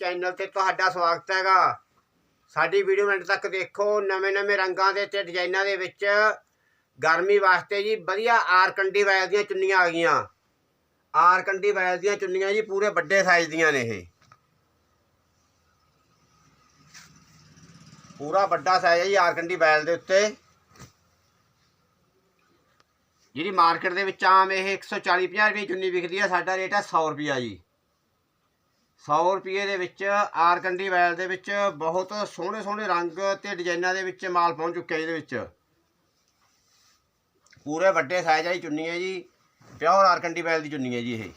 Channel ਤੇ ਤੁਹਾਡਾ ਸਵਾਗਤ ਹੈਗਾ। ਸਾਡੀ ਵੀਡੀਓ ਮਿੰਟ ਤੱਕ ਦੇਖੋ ਨਵੇਂ-ਨਵੇਂ ਰੰਗਾਂ ਦੇ ਤੇ ਡਿਜ਼ਾਈਨਾਂ ਦੇ ਵਿੱਚ। ਗਰਮੀ ਵਾਸਤੇ ਜੀ ਵਧੀਆ ਆਰ ਕੰਡੀ ਵੈਲ ਦੀਆਂ ਚੁੰਨੀਆਂ ਆ ਗਈਆਂ। ਆਰ ਕੰਡੀ ਵੈਲ ਦੀਆਂ ਚੁੰਨੀਆਂ ਜੀ ਪੂਰੇ ਵੱਡੇ ਸਾਈਜ਼ ਦੀਆਂ ਨੇ ਇਹ। ਪੂਰਾ ਵੱਡਾ ਸਾਈਜ਼ ਹੈ ਜੀ ਆਰ ਕੰਡੀ ਵੈਲ ਦੇ ਉੱਤੇ। ਜਿਹੜੀ ਮਾਰਕੀਟ ਦੇ ਵਿੱਚ ਆਮ ਇਹ 140 50 ਰੁਪਏ ਚੁੰਨੀ ਵਿਕਦੀ ਹੈ, ਸਾਡਾ ਰੇਟ ਹੈ 100 ਰੁਪਿਆ ਜੀ। 100 ਰੁਪਏ ਦੇ ਵਿੱਚ ਆਰ ਕੰਡੀ ਵੈਲ ਦੇ ਵਿੱਚ ਬਹੁਤ ਸੋਹਣੇ ਸੋਹਣੇ ਰੰਗ ਤੇ ਡਿਜ਼ਾਈਨਾਂ ਦੇ ਵਿੱਚ ਮਾਲ ਪਹੁੰਚ ਚੁੱਕਿਆ ਇਹਦੇ ਵਿੱਚ। ਪੂਰੇ ਵੱਡੇ ਸਾਈਜ਼ ਵਾਲੀ ਚੁੰਨੀ ਹੈ ਜੀ ਪਿਓਰ ਆਰ ਕੰਡੀ ਵੈਲ ਦੀ ਚੁੰਨੀ ਹੈ ਜੀ ਇਹ।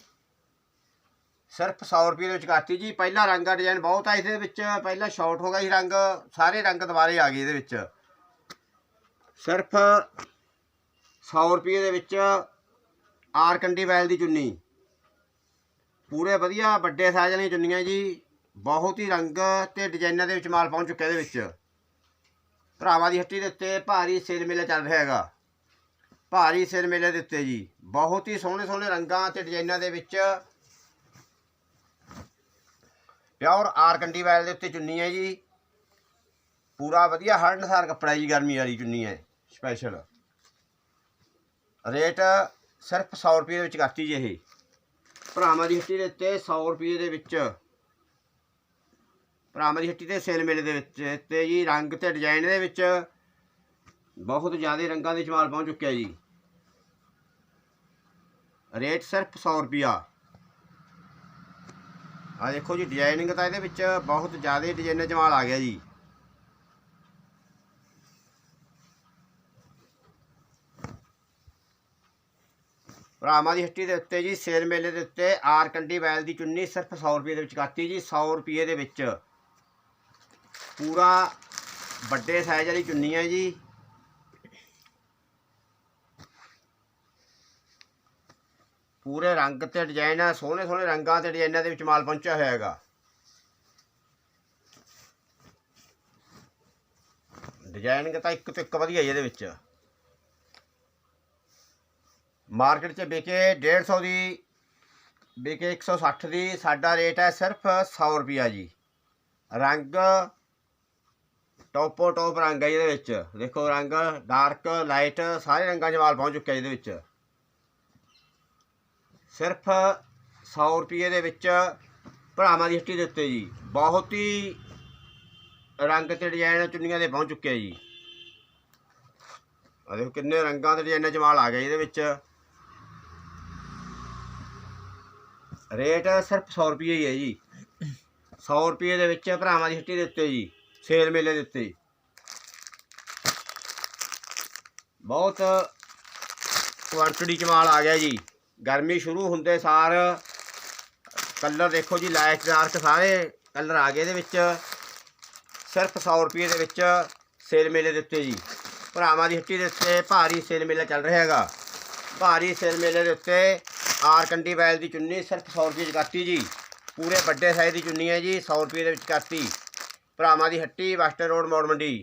ਸਿਰਫ 100 ਰੁਪਏ ਦੇ ਵਿੱਚ ਕਰਤੀ ਜੀ, ਪਹਿਲਾ ਰੰਗ ਦਾ ਡਿਜ਼ਾਈਨ ਬਹੁਤ ਆ ਇਹਦੇ ਵਿੱਚ, ਪਹਿਲਾਂ ਸ਼ਾਰਟ ਹੋ ਗਿਆ ਸੀ ਰੰਗ, ਸਾਰੇ ਰੰਗ ਦੁਬਾਰੇ ਆ ਗਏ ਇਹਦੇ ਵਿੱਚ। ਸਿਰਫ 100 ਰੁਪਏ ਦੇ ਵਿੱਚ ਆਰ ਕੰਡੀ ਵੈਲ ਦੀ ਚੁੰਨੀ। ਪੂਰੇ ਵਧੀਆ, ਵੱਡੇ ਸਾਈਜ਼ ਵਾਲੀਆਂ ਚੁੰਨੀਆਂ ਜੀ। ਬਹੁਤ ਹੀ ਰੰਗ ਤੇ ਡਿਜ਼ਾਈਨਾਂ ਦੇ ਵਿੱਚ ਮਾਲ ਪਹੁੰਚ ਚੁੱਕਿਆ ਇਹਦੇ ਵਿੱਚ। ਭਰਾਵਾਂ ਦੀ ਹੱਟੀ ਦੇ ਉੱਤੇ ਭਾਰੀ ਸੇਲ ਮੇਲਾ ਚੱਲ ਰਿਹਾ ਹੈਗਾ। ਭਾਰੀ ਸੇਲ ਮੇਲੇ ਦੇ ਉੱਤੇ ਜੀ। ਬਹੁਤ ਹੀ ਸੋਹਣੇ ਸੋਹਣੇ ਰੰਗਾਂ ਤੇ ਡਿਜ਼ਾਈਨਾਂ ਦੇ ਵਿੱਚ ਪਿਓਰ ਆਰ ਕੰਡੀ ਵੈਲ ਦੇ ਉੱਤੇ ਚੁੰਨੀ ਹੈ ਜੀ। ਪੂਰਾ ਵਧੀਆ ਹਰਨਸਾਰ ਕੱਪੜਾ ਜੀ ਗਰਮੀ ਵਾਲੀ ਚੁੰਨੀ ਹੈ ਸਪੈਸ਼ਲ ਰੇਟ ਸਿਰਫ 100 ਰੁਪਏ ਦੇ ਵਿੱਚ ਕਰਤੀ ਜੀ ਇਹ। ਭਰਾਵਾਂ ਦੀ ਹੱਟੀ ਦੇ ਉੱਤੇ 100 ਰੁਪਏ ਦੇ ਵਿੱਚ। ਭਰਾਵਾਂ ਦੀ ਹੱਟੀ ਤੇ ਸੇਲ ਮੇਲੇ ਦੇ ਵਿੱਚ। ਤੇ ਜੀ ਰੰਗ ਤੇ ਡਿਜ਼ਾਈਨ ਦੇ ਵਿੱਚ ਬਹੁਤ ਜ਼ਿਆਦਾ ਰੰਗਾਂ ਦੇ ਜਮਾਲ ਪਹੁੰਚ ਚੁੱਕਿਆ ਜੀ। ਰੇਟ ਸਿਰਫ 100 ਰੁਪਿਆ ਆ ਦੇਖੋ ਜੀ ਡਿਜ਼ਾਈਨਿੰਗ ਤਾਂ ਇਹਦੇ ਵਿੱਚ ਬਹੁਤ ਜ਼ਿਆਦਾ ਡਿਜ਼ਾਈਨ ਜਮਾਲ ਆ ਗਿਆ ਜੀ। ਭਰਾਵਾਂ ਦੀ ਹੱਟੀ ਦੇ ਉੱਤੇ ਜੀ, ਸੇਲ ਮੇਲੇ ਦੇ ਉੱਤੇ ਆਰ ਕੰਡੀ ਵੈਲ ਦੀ ਚੁੰਨੀ ਸਿਰਫ 100 ਰੁਪਏ ਦੇ ਵਿੱਚ ਕਰਤੀ ਜੀ 100 ਰੁਪਏ ਦੇ ਵਿੱਚ। ਪੂਰਾ ਵੱਡੇ ਸਾਈਜ਼ ਵਾਲੀ ਚੁੰਨੀ ਹੈ ਜੀ। ਪੂਰੇ ਰੰਗ ਤੇ ਡਿਜ਼ਾਈਨ ਆ ਸੋਹਣੇ ਸੋਹਣੇ ਰੰਗਾਂ ਤੇ ਡਿਜ਼ਾਈਨਾਂ ਦੇ ਵਿੱਚ ਮਾਲ ਪਹੁੰਚਿਆ ਹੋਇਆ ਹੈਗਾ। ਡਿਜ਼ਾਈਨਿੰਗ ਤਾਂ ਇੱਕ ਤੋਂ ਇੱਕ ਵਧੀਆ ਹੀ ਇਹਦੇ ਵਿੱਚ। ਮਾਰਕੀਟ 'ਚ ਵਿਕੇ 150 ਦੀ, ਵਿਕੇ 160 ਦੀ, ਸਾਡਾ ਰੇਟ ਹੈ ਸਿਰਫ 100 ਰੁਪਿਆ ਜੀ। ਰੰਗ ਟੋਪੋ ਟੋਪ ਰੰਗ ਹੈ ਇਹਦੇ ਵਿੱਚ। ਦੇਖੋ ਰੰਗ ਡਾਰਕ, ਲਾਈਟ, ਸਾਰੇ ਰੰਗਾਂ 'ਚ ਮਾਲ ਪਹੁੰਚ ਚੁੱਕਿਆ ਇਹਦੇ ਵਿੱਚ। ਸਿਰਫ 100 ਰੁਪਏ ਦੇ ਵਿੱਚ ਭਰਾਵਾਂ ਦੀ ਹੱਟੀ ਦੇ ਉੱਤੇ ਜੀ। ਬਹੁਤ ਹੀ ਰੰਗ ਤੇ ਡਿਜ਼ਾਈਨ ਚੁੰਨੀਆਂ ਦੇ ਪਹੁੰਚ ਚੁੱਕਿਆ ਜੀ। ਆ ਦੇਖੋ ਕਿੰਨੇ ਰੰਗਾਂ ਦੇ ਡਿਜ਼ਾਈਨਾਂ 'ਚ ਮਾਲ ਆ ਗਿਆ ਇਹਦੇ ਵਿੱਚ। ਰੇਟ ਸਿਰਫ 100 ਰੁਪਏ ਹੀ ਹੈ ਜੀ। 100 ਰੁਪਏ ਦੇ ਵਿੱਚ ਭਰਾਵਾਂ ਦੀ ਹੱਟੀ ਦੇ ਉੱਤੇ ਜੀ, ਸੇਲ ਮੇਲੇ ਦੇ ਉੱਤੇ। ਬਹੁਤ ਕੁਆਂਟੀਟੀ ਚ ਮਾਲ ਆ ਗਿਆ ਜੀ। ਗਰਮੀ ਸ਼ੁਰੂ ਹੁੰਦੇ ਸਾਰ ਕਲਰ ਦੇਖੋ ਜੀ, ਲਾਇਕ ਡਾਰਕ ਸਾਰੇ ਕਲਰ ਆ ਗਏ ਇਹਦੇ ਵਿੱਚ। ਸਿਰਫ 100 ਰੁਪਏ ਦੇ ਵਿੱਚ ਸੇਲ ਮੇਲੇ ਦੇ ਉੱਤੇ ਜੀ। ਭਰਾਵਾਂ ਦੀ ਹੱਟੀ ਦੇ ਉੱਤੇ ਭਾਰੀ ਸੇਲ ਮੇਲਾ ਚੱਲ ਰਿਹਾ ਹੈਗਾ। ਭਾਰੀ ਸੇਲ ਮੇਲੇ ਦੇ ਉੱਤੇ ਆਰ ਕੰਡੀ ਵੈਲ ਦੀ ਚੁੰਨੀ ਸਿਰਫ 100 ਰੁਪਏ ਚ ਕਰਤੀ ਜੀ। ਪੂਰੇ ਵੱਡੇ ਸਾਈਜ਼ ਦੀ ਚੁੰਨੀ ਹੈ ਜੀ 100 ਰੁਪਏ ਦੇ ਵਿੱਚ ਕਰਤੀ ਭਰਾਵਾਂ ਦੀ ਹੱਟੀ ਵੈਸਟਰਨ ਰੋਡ ਮੋੜ ਮੰਡੀ।